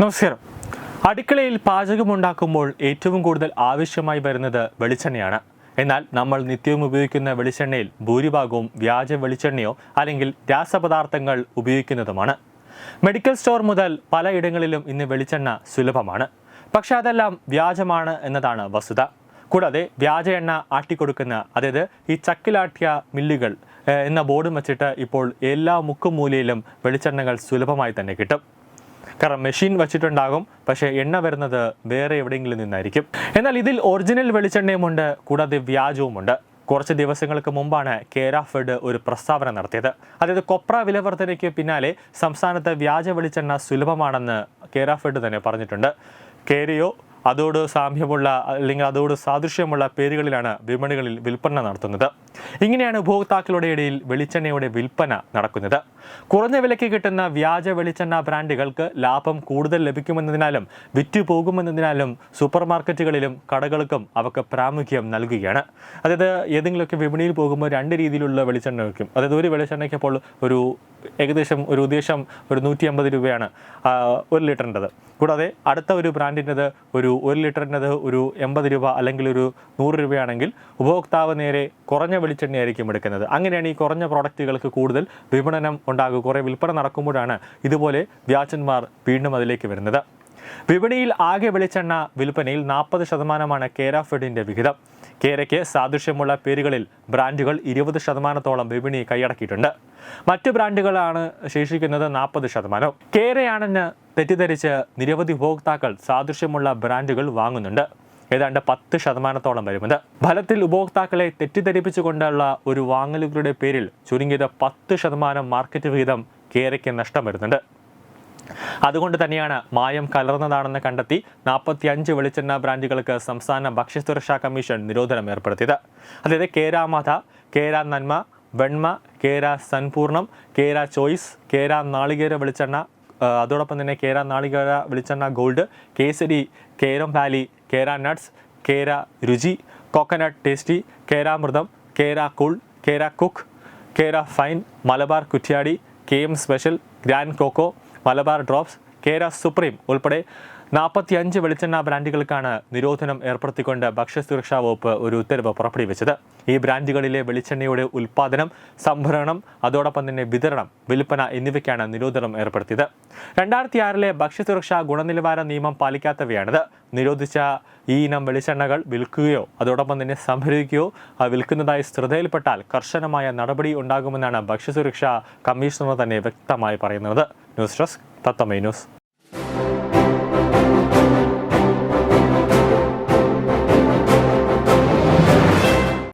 നമസ്കാരം. അടുക്കളയിൽ പാചകമുണ്ടാക്കുമ്പോൾ ഏറ്റവും കൂടുതൽ ആവശ്യമായി വരുന്നത് വെളിച്ചെണ്ണയാണ്. എന്നാൽ നമ്മൾ നിത്യവും ഉപയോഗിക്കുന്ന വെളിച്ചെണ്ണയിൽ ഭൂരിഭാഗവും വ്യാജ വെളിച്ചെണ്ണയോ അല്ലെങ്കിൽ രാസപദാർത്ഥങ്ങൾ ഉപയോഗിക്കുന്നതുമാണ്. മെഡിക്കൽ സ്റ്റോർ മുതൽ പലയിടങ്ങളിലും ഇന്ന് വെളിച്ചെണ്ണ സുലഭമാണ്. പക്ഷെ അതെല്ലാം വ്യാജമാണ് എന്നതാണ് വസ്തുത. കൂടാതെ വ്യാജ എണ്ണ ആട്ടിക്കൊടുക്കുന്ന അതായത് ഈ ചക്കിലാട്ടിയ മില്ലുകൾ എന്ന ബോർഡും വെച്ചിട്ട് ഇപ്പോൾ എല്ലാ മുക്കും മൂലയിലും വെളിച്ചെണ്ണകൾ സുലഭമായി തന്നെ കിട്ടും. കാരണം മെഷീൻ വെച്ചിട്ടുണ്ടാകും. പക്ഷേ എണ്ണ വരുന്നത് വേറെ എവിടെയെങ്കിലും നിന്നായിരിക്കും. എന്നാൽ ഇതിൽ ഒറിജിനൽ വെളിച്ചെണ്ണയുമുണ്ട് കൂടാതെ വ്യാജവുമുണ്ട്. കുറച്ച് ദിവസങ്ങൾക്ക് മുമ്പാണ് കേര ഫെഡ് ഒരു പ്രസ്താവന നടത്തിയത്. അതായത് കൊപ്ര വിലവർദ്ധനയ്ക്ക് പിന്നാലെ സംസ്ഥാനത്ത് വ്യാജ വെളിച്ചെണ്ണ സുലഭമാണെന്ന് കേര ഫെഡ് തന്നെ പറഞ്ഞിട്ടുണ്ട്. കേരയോ അതോട് സാമ്യമുള്ള അല്ലെങ്കിൽ അതോട് സാദൃശ്യമുള്ള പേരുകളിലാണ് വിപണികളിൽ വിൽപ്പന നടത്തുന്നത്. ഇങ്ങനെയാണ് ഉപഭോക്താക്കളുടെ ഇടയിൽ വെളിച്ചെണ്ണയുടെ വിൽപ്പന നടക്കുന്നത്. കുറഞ്ഞ വിലയ്ക്ക് കിട്ടുന്ന വ്യാജ വെളിച്ചെണ്ണ ബ്രാൻഡുകൾക്ക് ലാഭം കൂടുതൽ ലഭിക്കുമെന്നതിനാലും വിറ്റു പോകുമെന്നതിനാലും സൂപ്പർ മാർക്കറ്റുകളിലും കടകൾക്കും അവർക്ക് പ്രാമുഖ്യം നൽകുകയാണ്. അതായത് ഏതെങ്കിലുമൊക്കെ വിപണിയിൽ പോകുമ്പോൾ രണ്ട് രീതിയിലുള്ള വെളിച്ചെണ്ണ വയ്ക്കും. അതായത് ഒരു വെളിച്ചെണ്ണയ്ക്ക് അപ്പോൾ ഒരു ഏകദേശം ഒരു ഉദ്ദേശം ഒരു നൂറ്റി അമ്പത് രൂപയാണ് ഒരു ലിറ്ററിന്റെത്. കൂടാതെ അടുത്ത ഒരു ബ്രാൻഡിന്റെത് ഒരു ഒരു ലിറ്ററിന്റെത് ഒരു എൺപത് രൂപ അല്ലെങ്കിൽ ഒരു നൂറ് രൂപയാണെങ്കിൽ ഉപഭോക്താവ് നേരെ കുറഞ്ഞ വെളിച്ചെണ്ണയായിരിക്കും എടുക്കുന്നത്. അങ്ങനെയാണ് ഈ കുറഞ്ഞ പ്രോഡക്റ്റുകൾക്ക് കൂടുതൽ വിപണനം ഉണ്ടാകുക. കുറേ വിൽപ്പന നടക്കുമ്പോഴാണ് ഇതുപോലെ വ്യാജന്മാർ വീണ്ടും അതിലേക്ക് വരുന്നത്. വിപണിയിൽ ആകെ വെളിച്ചെണ്ണ വിൽപ്പനയിൽ നാൽപ്പത് ശതമാനമാണ് കേര ഫെഡിന്റെ വിഹിതം. കേരയ്ക്ക് സാദൃശ്യമുള്ള പേരുകളിൽ ബ്രാൻഡുകൾ ഇരുപത് ശതമാനത്തോളം വിപണി കൈയടക്കിയിട്ടുണ്ട്. മറ്റു ബ്രാൻഡുകളാണ് ശേഷിക്കുന്നത് നാൽപ്പത് ശതമാനം. കേരയാണെന്ന് തെറ്റിദ്ധരിച്ച് നിരവധി ഉപഭോക്താക്കൾ സാദൃശ്യമുള്ള ബ്രാൻഡുകൾ വാങ്ങുന്നുണ്ട്. ഏതാണ്ട് പത്ത് ശതമാനത്തോളം വരുന്നത് ഫലത്തിൽ ഉപഭോക്താക്കളെ തെറ്റിദ്ധരിപ്പിച്ചുകൊണ്ടുള്ള ഒരു വാങ്ങലുകളുടെ പേരിൽ ചുരുങ്ങിയത് പത്ത് ശതമാനം മാർക്കറ്റ് വിഹിതം കേരയ്ക്ക് നഷ്ടം വരുന്നുണ്ട്. അതുകൊണ്ട് തന്നെയാണ് മായം കലർന്നതാണെന്ന് കണ്ടെത്തി നാൽപ്പത്തി അഞ്ച് വെളിച്ചെണ്ണ ബ്രാൻഡുകൾക്ക് സംസ്ഥാന ഭക്ഷ്യസുരക്ഷാ കമ്മീഷൻ നിരോധനം ഏർപ്പെടുത്തിയത്. അതായത് കേരാമഥ കേര നന്മ വെണ്മ കേര സൻപൂർണം കേര ചോയ്സ് കേര നാളികേര വെളിച്ചെണ്ണ അതോടൊപ്പം തന്നെ കേര നാളികേര വെളിച്ചെണ്ണ gold Kesari Keram valley Kera nuts Kera Ruchi coconut tasty Keramritham Kera cool Kera cook Kera fine Malabar Kuttiadi K M special grand coco Malabar drops Kera supreme ഉൾപ്പെടെ നാൽപ്പത്തി അഞ്ച് വെളിച്ചെണ്ണ ബ്രാൻഡുകൾക്കാണ് നിരോധനം ഏർപ്പെടുത്തിക്കൊണ്ട് ഭക്ഷ്യസുരക്ഷാ വകുപ്പ് ഒരു ഉത്തരവ് പുറപ്പെടുവിച്ചത്. ഈ ബ്രാൻഡുകളിലെ വെളിച്ചെണ്ണയുടെ ഉൽപ്പാദനം സംഭരണം അതോടൊപ്പം തന്നെ വിതരണം വിൽപ്പന എന്നിവയ്ക്കാണ് നിരോധനം ഏർപ്പെടുത്തിയത്. രണ്ടായിരത്തി ആറിലെ ഭക്ഷ്യസുരക്ഷാ ഗുണനിലവാര നിയമം പാലിക്കാത്തവയാണിത്. നിരോധിച്ച ഈ ഇനം വെളിച്ചെണ്ണകൾ വിൽക്കുകയോ അതോടൊപ്പം തന്നെ സംഭരിക്കുകയോ വിൽക്കുന്നതായി ശ്രദ്ധയിൽപ്പെട്ടാൽ കർശനമായ നടപടി ഉണ്ടാകുമെന്നാണ് ഭക്ഷ്യസുരക്ഷാ കമ്മീഷണർ തന്നെ വ്യക്തമായി പറയുന്നത്. ന്യൂസ് ഡെസ്ക് തത്തമൈ ന്യൂസ്.